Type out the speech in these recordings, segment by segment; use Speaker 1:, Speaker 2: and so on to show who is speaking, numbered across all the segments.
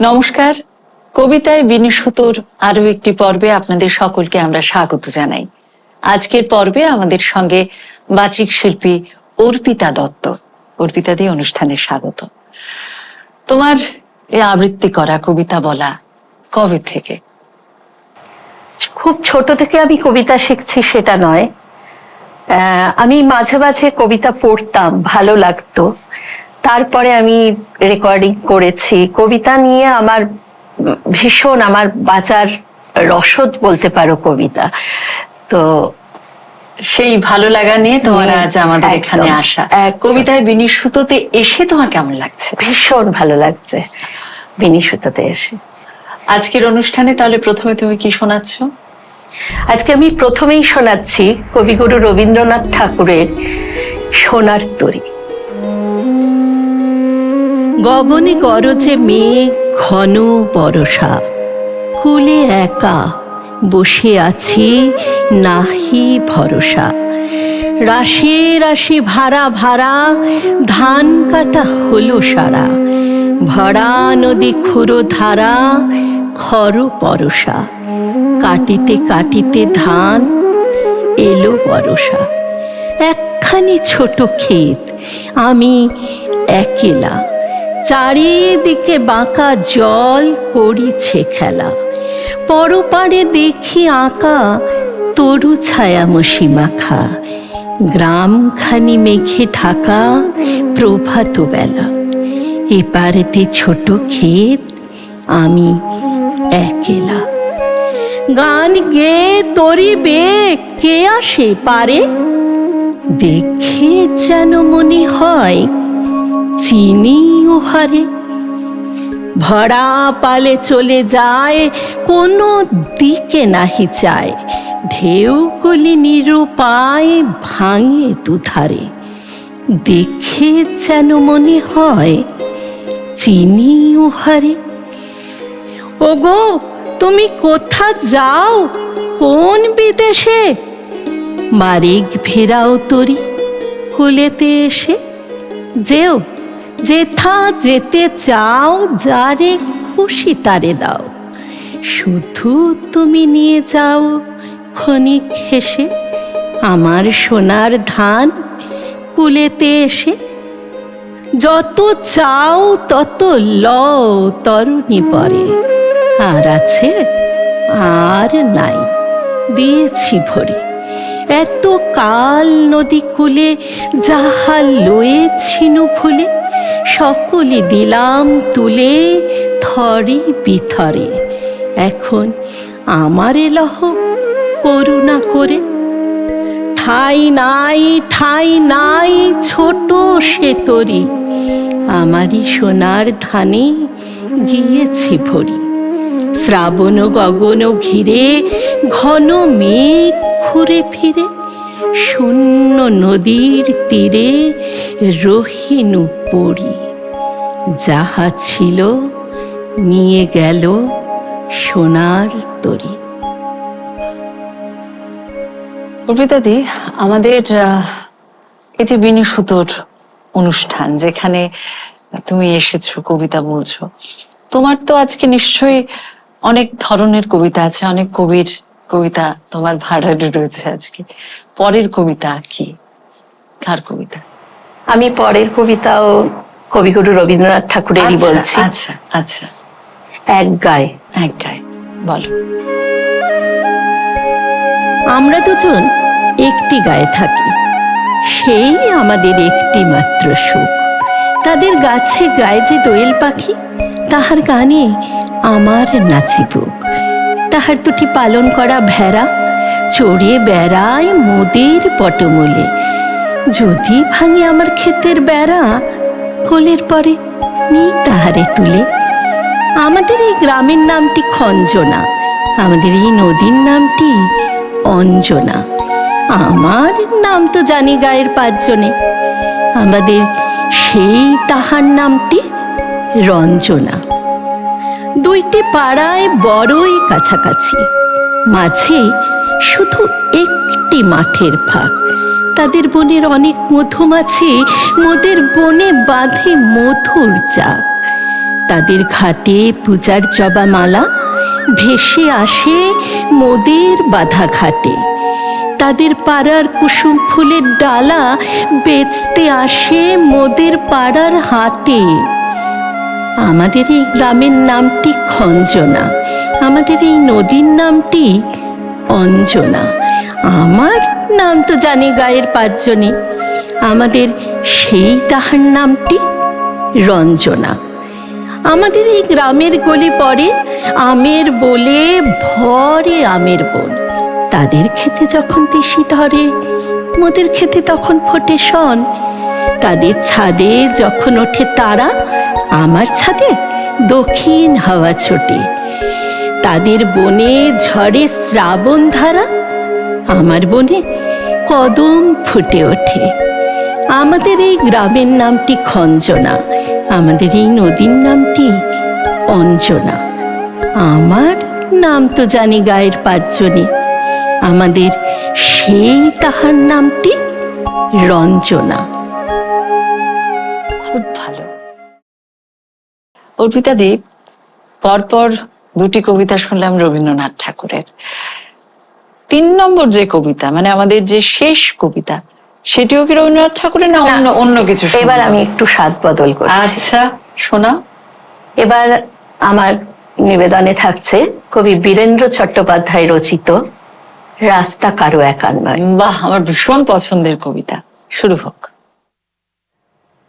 Speaker 1: নমস্কার। কবিতায় বিনিশুতোর আরও একটি পর্বে আপনাদের সকলকে আমরা স্বাগত জানাই। আজকের পর্বে আমাদের সঙ্গে বাচিক শিল্পী অর্পিতা দত্ত। অর্পিতা দিয়ে অনুষ্ঠানে স্বাগত। তোমার এই আবৃত্তি করা কবিতা বলা কবে থেকে?
Speaker 2: খুব ছোট থেকে আমি কবিতা শিখছি সেটা নয়। আমি মাঝে মাঝে কবিতা পড়তাম, ভালো লাগতো। তারপরে আমি রেকর্ডিং করেছি। কবিতা নিয়ে আমার ভীষণ আমার বাঁচার রসদ বলতে পারো কবিতা। তো
Speaker 1: সেই ভালো লাগা নিয়ে তোমার আজ আমাদের এখানে আসা। কবিতায় বিনিশুতোতে এসে তোমার কেমন লাগছে?
Speaker 2: ভীষণ ভালো লাগছে বিনি সুতাতে এসে।
Speaker 1: আজকের অনুষ্ঠানে তাহলে প্রথমে তুমি কি শোনাচ্ছ?
Speaker 2: আজকে আমি প্রথমেই শোনাচ্ছি কবিগুরু রবীন্দ্রনাথ ঠাকুরের সোনার তরী। গগনে গরজে মেঘ ঘন বরষা। কুলে একা বসে আছে নাহি ভরসা। রাশি রাশি ভাড়া ভাড়া, ধান কাটা হলো সারা। ভরা নদী খুরো ধারা, খর পরশা কাটিতে কাটিতে ধান এলো বরষা। একখানি ছোট ক্ষেত, আমি একেলা। চারিদিকে বাঁকা জল করিছে খেলা। পরপারে দেখি আঁকা তরু ছায়ামসি মাখা। গ্রামখানি মেঘে ঢাকা প্রভাত বেলা। এপারেতে ছোট ক্ষেত, আমি একেলা। গান গে তরি বে, কে আসে পারে? দেখে যেন মনে হয় চিনি ওহারে। ভরা পালে চলে যায়, কোনো দিকে নাহি চায় ঢেউগুলি নিরুপায় ভাঙে দুধারে। দেখে যেন মনে হয় চিনি ওহারে। ওগো, তুমি কোথা যাও? কোন বিদেশে? মারিক ফেরাও তরি কুলেতে এসে যেও। যেথা যেতে চাও, যারে খুশি তারে দাও। শুধু তুমি নিয়ে যাও ক্ষণিক হেসে, আমার সোনার ধান কুলেতে এসে। যত চাও, তত লও তরুণী পরে। আর আছে, আর নাই, দিয়েছি ভরে। এত কাল নদী কূলে যাহা লয়েছিনু ফুলে সকলে দিলাম তুলে থরে বিথরে এখন আমারে লহ করুণা করে। ঠাই নাই ঠাই নাই, ছোট সে তরি। আমারই সোনার ধানে গিয়েছে ভরি। শ্রাবণ গগন ঘিরে, ঘন মেঘ ঘুরে ফিরে। শূন্য নদীর তীরে রহিনু পড়ি যাহা ছিল নিয়ে গেল সোনার তরী।
Speaker 1: অর্পিতাদি আমাদের যে বিনিশুতোর অনুষ্ঠান, যেখানে তুমি এসেছ, কবিতা বলছো, তোমার তো আজকে নিশ্চয়ই অনেক ধরনের কবিতা আছে, অনেক কবির কবিতা তোমার ভাড়ারে রয়েছে আজকে। পরের কবিতা কি? কার কবিতা?
Speaker 2: আমি পরের কবিতাও কবিগুরু রবীন্দ্রনাথ ঠাকুরেরই
Speaker 1: আচ্ছা,
Speaker 2: বলছি।
Speaker 1: আচ্ছা আচ্ছা।
Speaker 2: এক গায়ে।
Speaker 1: এক গায়ে বলো।
Speaker 2: আমরা দুজন একটি গায়ে থাকি। সেই আমাদের একটি মাত্র সুখ। তাদের গাছে গায়ে যে দোয়েল পাখি তাহার গানে আমার নাচি বুক। তাহার দুটি পালন করা ভেড়া চড়ে বেড়ায় মোদের পটমূলে। যদি ভাঙে আমার ক্ষেতের বেড়া কোলের পরে নি তাহারে তুলে। আমাদের এই গ্রামের নামটি খঞ্জনা, আমাদের এই নদীর নামটি অঞ্জনা। আমার নাম তো জানি গায়ের পাঁচজনে। আমাদের সেই তাহার নামটি রঞ্জনা। দুইটি পাড়ায় বড়ই কাছাকাছি, মাঝে শুধু একটি মাঠের ফাঁক। তাদের বনের অনেক মধুমাছি মোদের বনে বাঁধে মধুর চাপ তাদের ঘাটে পূজার জবা মালা ভেসে আসে মোদের বাধা ঘাটে। তাদের পাড়ার কুসুম ফুলের ডালা বেচতে আসে মোদের পাড়ার হাতে। আমাদের এই গ্রামের নামটি খঞ্জনা, আমাদের এই নদীর নামটি অঞ্জনা। আমার নাম তো জানি গায়ের পাঁচজনে আমাদের সেই তাহার নামটি রঞ্জনা। আমাদের এই গ্রামের গলি পরে আমের বলে ভরে আমের বন। তাদের খেতে যখন তিসি ধরে, মোদের খেতে তখন ফোটে শন। তাদের ছাদে যখন ওঠে তারা, আমার ছাদে দক্ষিণ হাওয়া ছোটে। তাদের বনে ঝড়ে শ্রাবণ ধারা, আমার বনে কদম ফুটে ওঠে। আমাদের এই গ্রামের নামটি খঞ্জনা, আমাদের এই নদীর নামটি অঞ্জনা। আমার নাম তো জানি গায়ের পাঁচজনে আমাদের সেই তাহার নামটি রঞ্জনা।
Speaker 1: খুব ভালো। অর্পিতা দেব পরপর দুটি কবিতা শুনলাম রবীন্দ্রনাথ ঠাকুরের। তিন নম্বর যে কবিতা মানে আমাদের যে শেষ কবিতা সেটিও কি রবীন্দ্রনাথ ঠাকুরের না অন্য অন্য কিছু
Speaker 2: এবার আমি একটু স্বাদ বদল করছি।
Speaker 1: আচ্ছা শোনা।
Speaker 2: এবার আমার নিবেদনে থাকছে কবি বীরেন্দ্র চট্টোপাধ্যায় রচিত রাস্তা কারও একার নয়
Speaker 1: বাহ আমার ভীষণ পছন্দের কবিতা। শুরু হোক।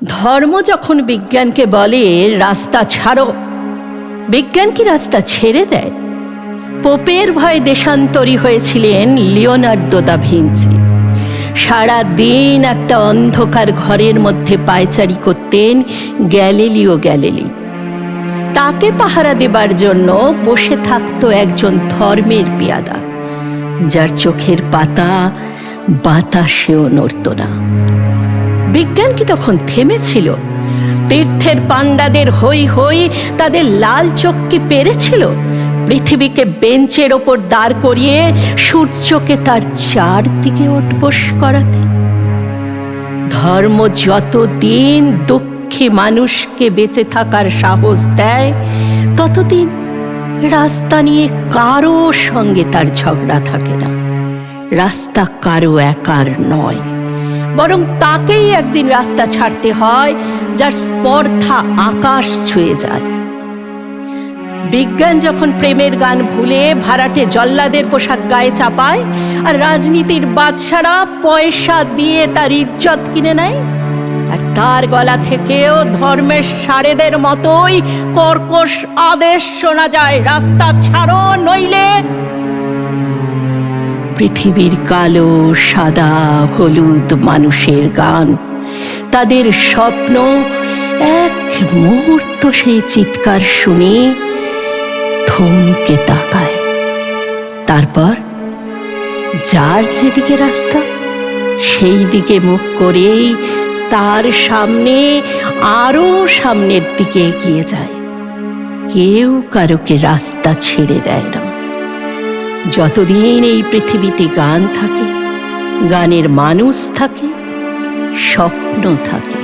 Speaker 2: ধর্ম যখন বিজ্ঞানকে বলে রাস্তা ছাড়ো। বিজ্ঞান কি রাস্তা ছেড়ে দেয়? পোপের ভয়ে দেশান্তরী হয়েছিলেন লিওনার্দো দা ভিঞ্চি। সারা দিন একটা অন্ধকার ঘরের মধ্যে পায়চারি করতেন গ্যালিলিও গ্যালিলি। তাকে পাহারা দেবার জন্য বসে থাকত একজন ধর্মের পিয়াদা, যার চোখের পাতা বাতাসেও নড়ত না। বিজ্ঞান কি তখন থেমেছিল? তীর্থের পাণ্ডাদের হই হই তাদের লাল চোখ কি পেরেছিল? পৃথিবীকে বেঞ্চের ওপর দাঁড় করিয়ে সূর্যকে তার চারদিকে ওঠবোস করাতে। ধর্ম যতদিন দুঃখী মানুষকে বেঁচে থাকার সাহস দেয়, ততদিন রাস্তা নিয়ে কারও সঙ্গে তার ঝগড়া থাকে না। রাস্তা কারও একার নয়, বরং তাকেই একদিন রাস্তা ছাড়তে হয়, যার স্পর্ধা আকাশ ছুঁয়ে যায়। বিজ্ঞান যখন প্রেমের গান ভুলে ভাড়াটে জল্লাদের পোশাক গায়ে চাপায়, আর রাজনীতির বাদশারা পয়সা দিয়ে তার ইজ্জত কিনে নেয়, আর তার গলা থেকেও ধর্মের সারেদের মতোই কর্কশ আদেশ শোনা যায়, রাস্তা ছাড়ো নইলে পৃথিবীর কালো, সাদা, হলুদ মানুষের গান। তাদের স্বপ্ন এক মুহূর্ত সেই চিৎকার শুনে থমকে তাকায়। তারপর যার যেদিকে রাস্তা, সেই দিকে মুখ করেই তার সামনে আরও সামনের দিকে এগিয়ে যায়। কেউ কারোকে রাস্তা ছেড়ে দেয় না। যতদিন এই পৃথিবীতে গান থাকে, গানের মানুষ থাকে, স্বপ্ন থাকে।